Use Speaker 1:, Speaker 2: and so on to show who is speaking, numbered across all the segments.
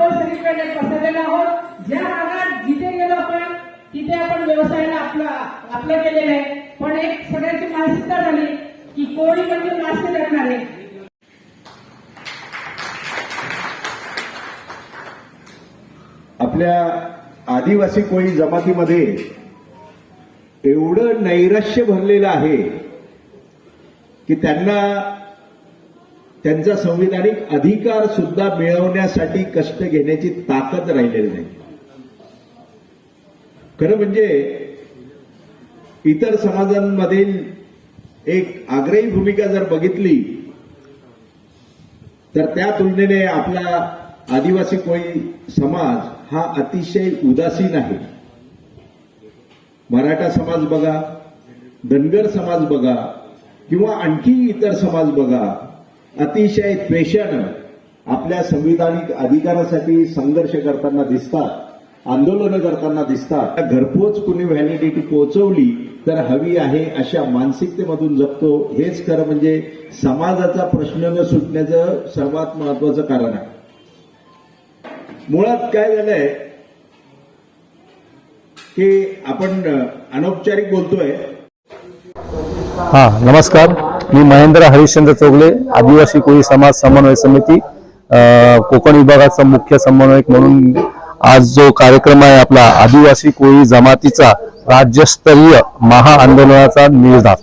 Speaker 1: आपण सगळीकडे पसरलेलो आहोत. ज्या भागात जिथे गेलो आपण तिथे आपण व्यवसायाला आपला आपलं केलेलं आहे. पण एक सगळ्याची मानसिकता झाली की कोणी म्हणजे मासे आहे.
Speaker 2: आपल्या आदिवासी कोळी जमातीमध्ये एवढं नैराश्य भरलेलं आहे की त्यांना त्यांचा संविधानिक अधिकार सुद्धा मिळवण्यासाठी कष्ट घेण्याची ताकद राहिलेली नाही. खरं म्हणजे इतर समाजांमधील एक आग्रही भूमिका जर बघितली तर त्या तुलनेने आपला आदिवासी कोळी समाज हा अतिशय उदासीन आहे. मराठा समाज बघा धनगर समाज बघा किंवा आणखी इतर समाज बघा अतिशय द्वेषानं आपल्या संविधानिक अधिकारासाठी संघर्ष करताना दिसतात आंदोलनं करताना दिसतात. घरपोच कुणी व्हॅलिडिटी पोहोचवली तर हवी आहे अशा मानसिकतेमधून जगतो. हेच खरं म्हणजे समाजाचा प्रश्न न सुटण्याचं सर्वात महत्वाचं कारण आहे. मुळात काय झालंय की आपण अनौपचारिक बोलतोय.
Speaker 3: हा नमस्कार. मी महेंद्र हरिश्चंद्र चोगले आदिवासी कोळी समाज समन्वय समिती कोकण विभागाचा मुख्य समन्वयक म्हणून आज जो कार्यक्रम आहे आपला आदिवासी कोळी जमातीचा राज्यस्तरीय महाआंदोलनाचा निर्धार.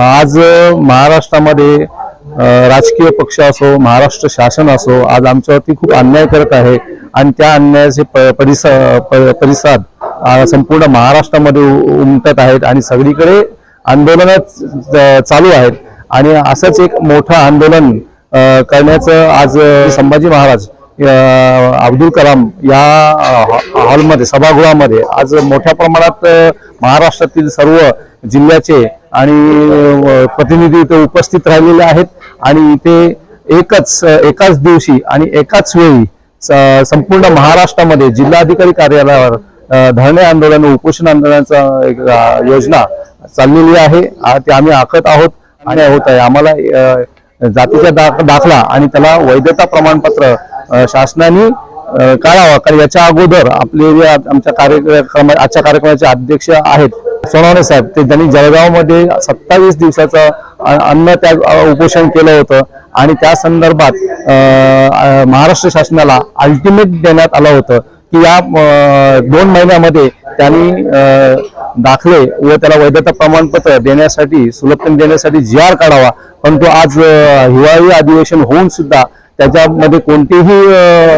Speaker 3: आज महाराष्ट्रामध्ये राजकीय पक्ष असो महाराष्ट्र शासन असो आज आमच्यावरती खूप अन्याय करत आहे आणि त्या अन्यायाचे प- परिस परिसाद संपूर्ण महाराष्ट्रामध्ये उमटत आहेत आणि सगळीकडे आंदोलन चालू आहेत. आणि असंच एक मोठं आंदोलन करण्याचं आज संभाजी महाराज अब्दुल कलाम या हॉलमध्ये सभागृहामध्ये आज मोठ्या प्रमाणात महाराष्ट्रातील सर्व जिल्ह्याचे आणि प्रतिनिधी इथे उपस्थित राहिलेले आहेत. आणि इथे एकच एकाच दिवशी आणि एकाच वेळी स- संपूर्ण महाराष्ट्रामध्ये जिल्हाधिकारी कार्यालयावर धरणे आंदोलन उपोषण आंदोलनाचा एक योजना चाललेली आहे. ते आम्ही आखत आहोत आणि होत आहे. आम्हाला जातीचा दाख- दाखला आणि त्याला वैधता प्रमाणपत्र शासनाने काढावा. कारण याच्या अगोदर आपले जे आमच्या कार्यक्रम आजच्या कार्यक्रमाचे अध्यक्ष आहेत सोनवणे साहेब ते त्यांनी जळगावमध्ये सत्तावीस दिवसाचं अन्न त्याग उपोषण केलं होतं आणि त्या संदर्भात महाराष्ट्र शासनाला अल्टिमेट देण्यात आलं होतं. की या दोन महिन्यामध्ये त्यांनी दाखले व त्याला वैधता प्रमाणपत्र देण्यासाठी सुलभतेने देण्यासाठी जी आर काढावा. परंतु आज हिवाळी अधिवेशन होऊन सुद्धा त्याच्यामध्ये कोणतीही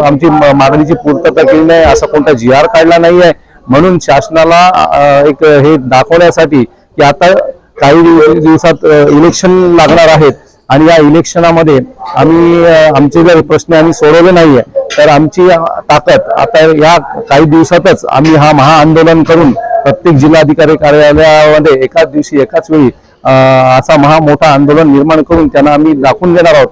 Speaker 3: आमची मागणीची पूर्तता केली नाही असा कोणता जी आर काढला नाही आहे म्हणून शासनाला एक हे दाखवण्यासाठी की आता काही दिवसात इलेक्शन लागणार आहेत. आणि या इलेक्शनामध्ये आम्ही आमचे जर प्रश्न आम्ही सोडवले नाहीये तर आमची ताकद आता या काही दिवसातच आम्ही हा महाआंदोलन करून प्रत्येक जिल्हाधिकारी कार्यालयामध्ये एकाच दिवशी एकाच वेळी असा महा मोठा आंदोलन निर्माण करून त्यांना आम्ही दाखवून देणार आहोत.